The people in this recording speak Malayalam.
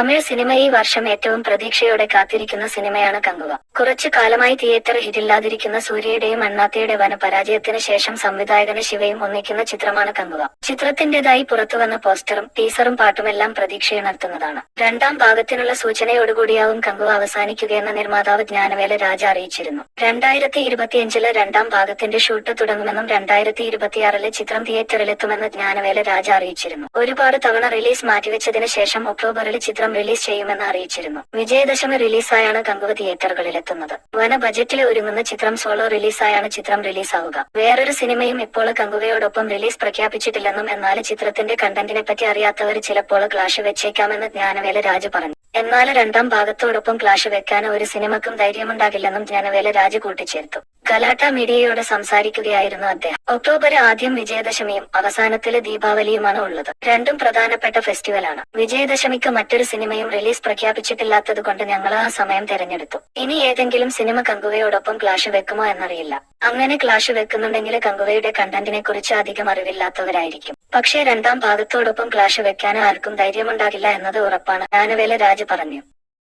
തമിഴ് സിനിമ ഈ വർഷം ഏറ്റവും പ്രതീക്ഷയോടെ കാത്തിരിക്കുന്ന സിനിമയാണ് കങ്കുവ കുറച്ചു കാലമായി തിയേറ്റർ ഹിറ്റില്ലാതിരിക്കുന്ന സൂര്യയുടെയും അണ്ണാത്തയുടെ വന പരാജയത്തിന് ശേഷം സംവിധായകന് ശിവയും ഒന്നിക്കുന്ന ചിത്രമാണ് കങ്കുവ ചിത്രത്തിന്റേതായി പുറത്തുവന്ന പോസ്റ്ററും ടീസറും പാട്ടുമെല്ലാം പ്രതീക്ഷയുണർത്തുന്നതാണ് രണ്ടാം ഭാഗത്തിനുള്ള സൂചനയോടുകൂടിയാവും കങ്കുവ അവസാനിക്കുകയെന്ന നിർമ്മാതാവ് ജ്ഞാനവേല രാജ അറിയിച്ചിരുന്നു. രണ്ടായിരത്തി ഇരുപത്തിയഞ്ചിൽ രണ്ടാം ഭാഗത്തിന്റെ ഷൂട്ട് തുടങ്ങുമെന്നും രണ്ടായിരത്തി ഇരുപത്തിയാറിൽ ചിത്രം തിയേറ്ററിലെത്തുമെന്ന് ജ്ഞാനവേല രാജ അറിയിച്ചിരുന്നു. ഒരുപാട് തവണ റിലീസ് മാറ്റിവെച്ചതിന് ശേഷം ഒക്ടോബറിൽ ചിത്രം റിലീസ് ചെയ്യുമെന്ന് അറിയിച്ചിരുന്നു. വിജയദശമി റിലീസായാണ് തിയേറ്ററുകളിൽ എത്തുന്നത് വന ബജറ്റിൽ ഒരുങ്ങുന്ന ചിത്രം സോളോ റിലീസായാണ് ചിത്രം റിലീസാവുക. വേറൊരു സിനിമയും ഇപ്പോൾ കങ്കുവയോടൊപ്പം റിലീസ് പ്രഖ്യാപിച്ചിട്ടില്ലെന്നും എന്നാൽ ചിത്രത്തിന്റെ കണ്ടന്റിനെ പറ്റി അറിയാത്തവർ ചിലപ്പോൾ ക്ലാഷ് വെച്ചേക്കാമെന്ന് ജ്ഞാനവേല രാജ് പറഞ്ഞു. എന്നാൽ രണ്ടാം ഭാഗത്തോടൊപ്പം ക്ലാഷ് വെക്കാൻ ഒരു സിനിമക്കും ധൈര്യമുണ്ടാകില്ലെന്നും ജ്ഞാനവേല രാജ് കൂട്ടിച്ചേർത്തു. ഗലാട്ട മീഡിയയോട് സംസാരിക്കുകയായിരുന്നു അദ്ദേഹം. ഒക്ടോബർ ആദ്യം വിജയദശമിയും അവസാനത്തിൽ ദീപാവലിയുമാണ് ഉള്ളത്. രണ്ടും പ്രധാനപ്പെട്ട ഫെസ്റ്റിവലാണ്. വിജയദശമിക്ക് മറ്റൊരു സിനിമയും റിലീസ് പ്രഖ്യാപിച്ചിട്ടില്ലാത്തത് കൊണ്ട് ഞങ്ങൾ ആ സമയം തെരഞ്ഞെടുത്തു. ഇനി ഏതെങ്കിലും സിനിമ കങ്കുവയോടൊപ്പം ക്ലാഷ് വെക്കുമോ എന്നറിയില്ല. അങ്ങനെ ക്ലാഷ് വെക്കുന്നുണ്ടെങ്കിൽ കങ്കുവയുടെ കണ്ടന്റിനെ കുറിച്ച് അധികം അറിവില്ലാത്തവരായിരിക്കും. പക്ഷേ രണ്ടാം ഭാഗത്തോടൊപ്പം ക്ലാഷ് വെക്കാൻ ആർക്കും ധൈര്യമുണ്ടാകില്ല എന്നത് ഉറപ്പാണ്. ജ്ഞാനവേല രാജ് പറഞ്ഞു.